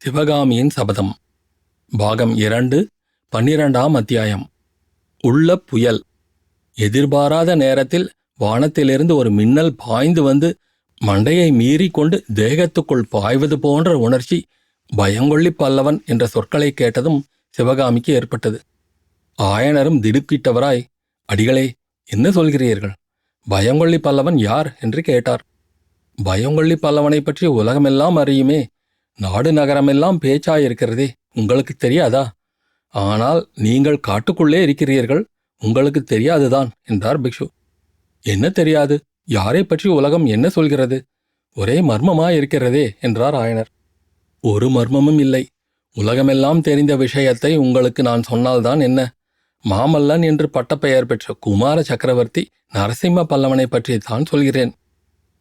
சிவகாமியின் சபதம். பாகம் இரண்டு பன்னிரண்டாம் அத்தியாயம். உள்ள புயல். எதிர்பாராத நேரத்தில் வானத்திலிருந்து ஒரு மின்னல் பாய்ந்து வந்து மண்டையை மீறிக்கொண்டு தேகத்துக்குள் பாய்வது போன்ற உணர்ச்சி பயங்கொள்ளி பல்லவன் என்ற சொற்களை கேட்டதும் சிவகாமிக்கு ஏற்பட்டது. ஆயனரும் திடுக்கிட்டவராய் அடிகளே என்ன சொல்கிறீர்கள்? பயங்கொள்ளி பல்லவன் யார்? என்று கேட்டார். பயங்கொள்ளி பல்லவனை பற்றி உலகமெல்லாம் அறியுமே நாடு நகரமெல்லாம் பேச்சாயிருக்கிறதே உங்களுக்கு தெரியாதா? ஆனால் நீங்கள் காட்டுக்குள்ளே இருக்கிறீர்கள் உங்களுக்கு தெரியாதுதான் என்றார் பிக்ஷு. என்ன தெரியாது? யாரை பற்றி உலகம் என்ன சொல்கிறது? ஒரே மர்மமாயிருக்கிறதே என்றார் ஆயனர். ஒரு மர்மமும் இல்லை. உலகமெல்லாம் தெரிந்த விஷயத்தை உங்களுக்கு நான் சொன்னால்தான் என்ன? மாமல்லன் என்று பட்டப்பெயர் பெற்ற குமார சக்கரவர்த்தி நரசிம்ம பல்லவனை பற்றித்தான் சொல்கிறேன்.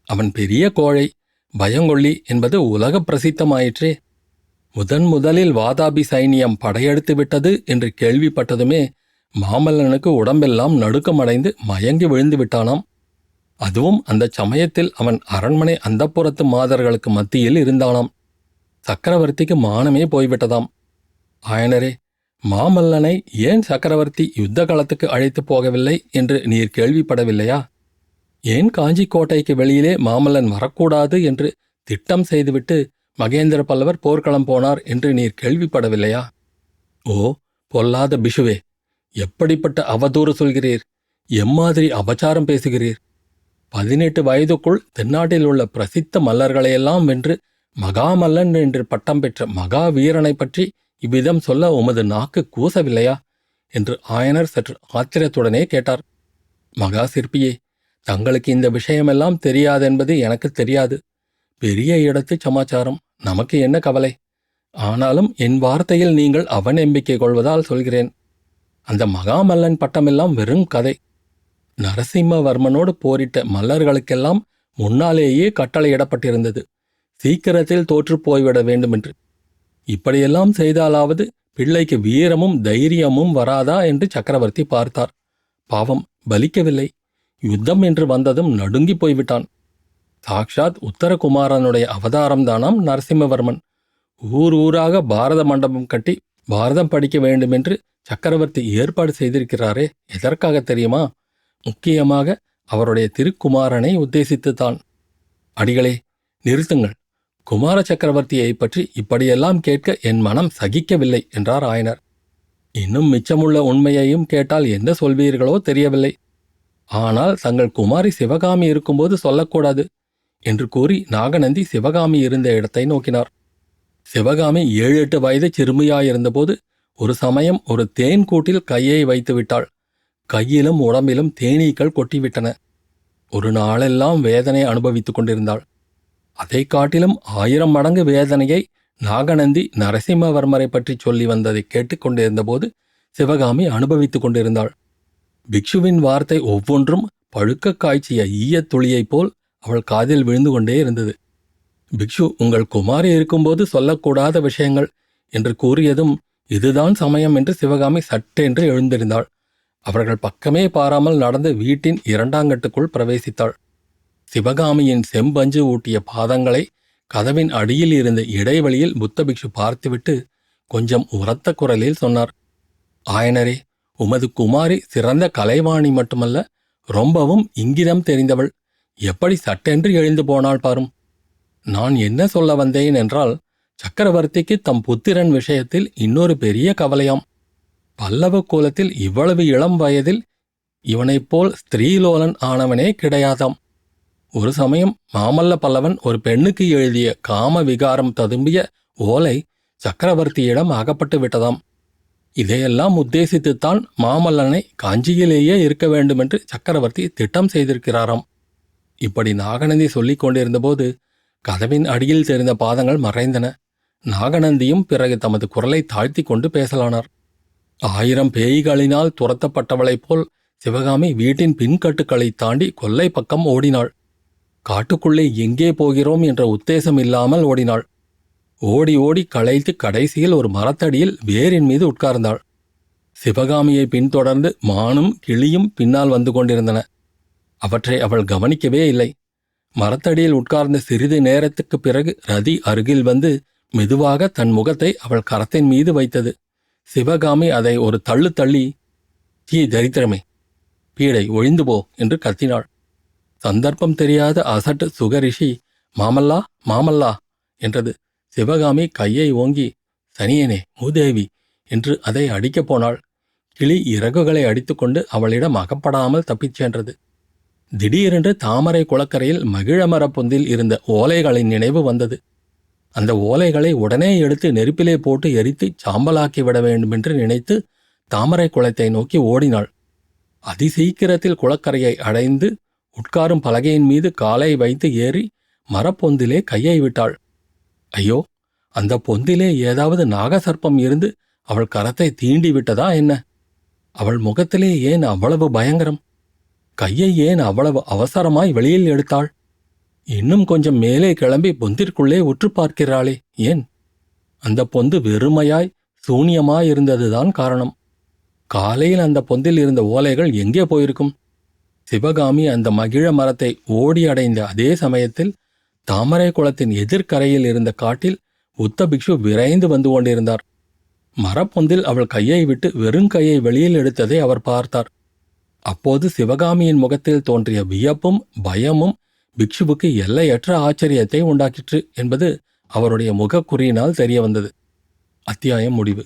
அவன் பெரிய கோழை பயங்கொள்ளி என்பது உலக பிரசித்தமாயிற்றே. முதன் முதலில் வாதாபி சைனியம் படையெடுத்து விட்டது என்று கேள்விப்பட்டதுமே மாமல்லனுக்கு உடம்பெல்லாம் நடுக்கமடைந்து மயங்கி விழுந்து விட்டானாம். அதுவும் அந்த சமயத்தில் அவன் அரண்மனை அந்தப்புறத்து மாதர்களுக்கு மத்தியில் இருந்தானாம். சக்கரவர்த்திக்கு மானமே போய்விட்டதாம். ஆயனரே மாமல்லனை ஏன் சக்கரவர்த்தி யுத்த களத்துக்கு அழைத்து போகவில்லை என்று நீர் கேள்விப்படவில்லையா? ஏன் காஞ்சி கோட்டைக்கு வெளியிலே மாமல்லன் வரக்கூடாது என்று திட்டம் செய்துவிட்டு மகேந்திர பல்லவர் போர்க்களம் போனார் என்று நீர் கேள்விப்படவில்லையா? ஓ பொல்லாத பிஷுவே எப்படிப்பட்ட அவதூறு சொல்கிறீர்? எம்மாதிரி அபச்சாரம் பேசுகிறீர்? பதினெட்டு வயதுக்குள் தென்னாட்டில் உள்ள பிரசித்த மல்லர்களையெல்லாம் வென்று மகாமல்லன் என்று பட்டம் பெற்ற மகாவீரனை பற்றி இவ்விதம் சொல்ல உமது நாக்கு கூசவில்லையா? என்று ஆயனர் சற்று ஆச்சரியத்துடனே கேட்டார். மகா சிற்பியே தங்களுக்கு இந்த விஷயமெல்லாம் தெரியாதென்பது எனக்கு தெரியாது. பெரிய இடத்து சமாச்சாரம். நமக்கு என்ன கவலை? ஆனாலும் என் வார்த்தையில் நீங்கள் அவநம்பிக்கை கொள்வதால் சொல்கிறேன். அந்த மகாமல்லன் பட்டமெல்லாம் வெறும் கதை. நரசிம்மவர்மனோடு போரிட்ட மல்லர்களுக்கெல்லாம் முன்னாலேயே கட்டளையிடப்பட்டிருந்தது. சீக்கிரத்தில் தோற்றுப் போய்விட வேண்டுமென்று. இப்படியெல்லாம் செய்தாலாவது பிள்ளைக்கு வீரமும் தைரியமும் வராதா என்று சக்கரவர்த்தி பார்த்தார். பாவம் பலிக்கவில்லை. யுத்தம் என்று வந்ததும் நடுங்கி போய்விட்டான். சாக்ஷாத் உத்தரகுமாரனுடைய அவதாரம்தானாம் நரசிம்மவர்மன். ஊர் ஊராக பாரத மண்டபம் கட்டி பாரதம் படிக்க வேண்டுமென்று சக்கரவர்த்தி ஏற்பாடு செய்திருக்கிறாரே எதற்காக தெரியுமா? முக்கியமாக அவருடைய திருக்குமாரனை உத்தேசித்துத்தான். அடிகளே நிறுத்துங்கள். குமார சக்கரவர்த்தியை பற்றி இப்படியெல்லாம் கேட்க என் மனம் சகிக்கவில்லை என்றார் ஆயனர். இன்னும் மிச்சமுள்ள உண்மையையும் கேட்டால் என்ன சொல்வீர்களோ தெரியவில்லை. ஆனால் தங்கள் குமாரி சிவகாமி இருக்கும்போது சொல்லக்கூடாது என்று கூறி நாகநந்தி சிவகாமி இருந்த இடத்தை நோக்கினார். சிவகாமி ஏழு எட்டு வயது சிறுமியாயிருந்தபோது ஒரு சமயம் ஒரு தேன் கூட்டில் கையை வைத்து விட்டாள். கையிலும் உடம்பிலும் தேனீக்கள் கொட்டிவிட்டன. ஒரு நாளெல்லாம் வேதனை அனுபவித்துக் கொண்டிருந்தாள். அதைக் காட்டிலும் ஆயிரம் மடங்கு வேதனையை நாகநந்தி நரசிம்மவர்மரை பற்றி சொல்லி வந்ததை கேட்டுக்கொண்டிருந்தபோது சிவகாமி அனுபவித்துக் கொண்டிருந்தாள். பிக்ஷுவின் வார்த்தை ஒவ்வொன்றும் பழுக்க காய்ச்சிய ஈயத் துளியைப் போல் அவள் காதில் விழுந்து கொண்டே இருந்தது. பிக்ஷு உங்கள் குமாரி இருக்கும்போது சொல்லக்கூடாத விஷயங்கள் என்று கூறியதும் இதுதான் சமயம் என்று சிவகாமி சட்டென்று எழுந்திருந்தாள். அவர்கள் பக்கமே பாராமல் நடந்து வீட்டின் இரண்டாங்கட்டுக்குள் பிரவேசித்தாள். சிவகாமியின் செம்பஞ்சு ஊட்டிய பாதங்களை கதவின் அடியில் இருந்த இடைவெளியில் புத்த பிக்ஷு பார்த்துவிட்டு கொஞ்சம் உரத்த குரலில் சொன்னார் ஆயனரே உமது குமாரி சிறந்த கலைவாணி மட்டுமல்ல ரொம்பவும் இங்கிதம் தெரிந்தவள். எப்படி சட்டென்று எழுந்து போனாள் பாரும். நான் என்ன சொல்ல வந்தேன் என்றால் சக்கரவர்த்திக்கு தம் புத்திரன் விஷயத்தில் இன்னொரு பெரிய கவலையாம். பல்லவ கோலத்தில் இவ்வளவு இளம் வயதில் இவனைப் போல் ஸ்திரீலோலன் ஆனவனே கிடையாதாம். ஒரு சமயம் மாமல்ல பல்லவன் ஒரு பெண்ணுக்கு எழுதிய காம விகாரம் ததும்பிய ஓலை சக்கரவர்த்தியிடம் அகப்பட்டு விட்டதாம். இதையெல்லாம் உத்தேசித்துத்தான் மாமல்லனை காஞ்சியிலேயே இருக்க வேண்டுமென்று சக்கரவர்த்தி திட்டம் செய்திருக்கிறாராம். இப்படி நாகநந்தி சொல்லிக் கொண்டிருந்தபோது கதவின் அடியில் தெரிந்த பாதங்கள் மறைந்தன. நாகநந்தியும் பிறகு தமது குரலை தாழ்த்தி கொண்டு பேசலானார். ஆயிரம் பேய்களினால் துரத்தப்பட்டவளைப் போல் சிவகாமி வீட்டின் பின்கட்டுக்களை தாண்டி கொல்லை பக்கம் ஓடினாள். காட்டுக்குள்ளே எங்கே போகிறோம் என்ற உத்தேசம் இல்லாமல் ஓடினாள். ஓடி ஓடி களைத்து கடைசியில் ஒரு மரத்தடியில் வேரின் மீது உட்கார்ந்தாள். சிவகாமியை பின்தொடர்ந்து மானும் கிளியும் பின்னால் வந்து கொண்டிருந்தன. அவற்றை அவள் கவனிக்கவே இல்லை. மரத்தடியில் உட்கார்ந்த சிறிது நேரத்துக்குப் பிறகு ரதி அருகில் வந்து மெதுவாக தன் முகத்தை அவள் கரத்தின் மீது வைத்தது. சிவகாமி அதை ஒரு தள்ளு தள்ளி தீ தரித்திரமே பீடை ஒழிந்து போ என்று கத்தினாள். சந்தர்ப்பம் தெரியாத அசட்டு சுகரிஷி மாமல்லா மாமல்லா என்றது. சிவகாமி கையை ஓங்கி சனியனே மூதேவி! என்று அதை அடிக்கப் போனாள். கிளி இறகுகளை அடித்துக்கொண்டு அவளிடம் அகப்படாமல் தப்பிச் சென்றது. திடீரென்று தாமரை குளக்கரையில் மகிழமரப் பொந்தில் இருந்த ஓலைகளின் நினைவு வந்தது. அந்த ஓலைகளை உடனே எடுத்து நெருப்பிலே போட்டு எரித்து சாம்பலாக்கி விட வேண்டுமென்று நினைத்து தாமரை குளத்தை நோக்கி ஓடினாள். அதிசீக்கிரத்தில் குளக்கரையை அடைந்து உட்காரும் பலகையின் மீது காலை வைத்து ஏறி மரப்பொந்திலே கையை விட்டாள். ஐயோ அந்த பொந்திலே ஏதாவது நாகசர்ப்பம் இருந்து அவள் கரத்தை தீண்டி விட்டதா என்ன? அவள் முகத்திலே ஏன் அவ்வளவு பயங்கரம்? கையை ஏன் அவ்வளவு அவசரமாய் வெளியில் எடுத்தாள்? இன்னும் கொஞ்சம் மேலே கிளம்பி பொந்திற்குள்ளே உற்று பார்க்கிறாளே ஏன்? அந்த பொந்து வெறுமையாய் சூனியமாயிருந்ததுதான் காரணம். காலையில் அந்த பொந்தில் இருந்த ஓலைகள் எங்கே போயிருக்கும்? சிவகாமி அந்த மகிழ மரத்தை ஓடி அடைந்த அதே சமயத்தில் தாமரை குளத்தின் எதிர்க்கரையில் இருந்த காட்டில் உத்த பிக்ஷு விரைந்து வந்து கொண்டிருந்தார். மரப்பொந்தில் அவள் கையை விட்டு வெறுங்கையை வெளியில் எடுத்ததை அவர் பார்த்தார். அப்போது சிவகாமியின் முகத்தில் தோன்றிய வியப்பும் பயமும் பிக்ஷுவுக்கு எல்லையற்ற ஆச்சரியத்தை உண்டாக்கிற்று என்பது அவருடைய முகக்குறியினால் தெரிய வந்தது அத்தியாயம் முடிவு.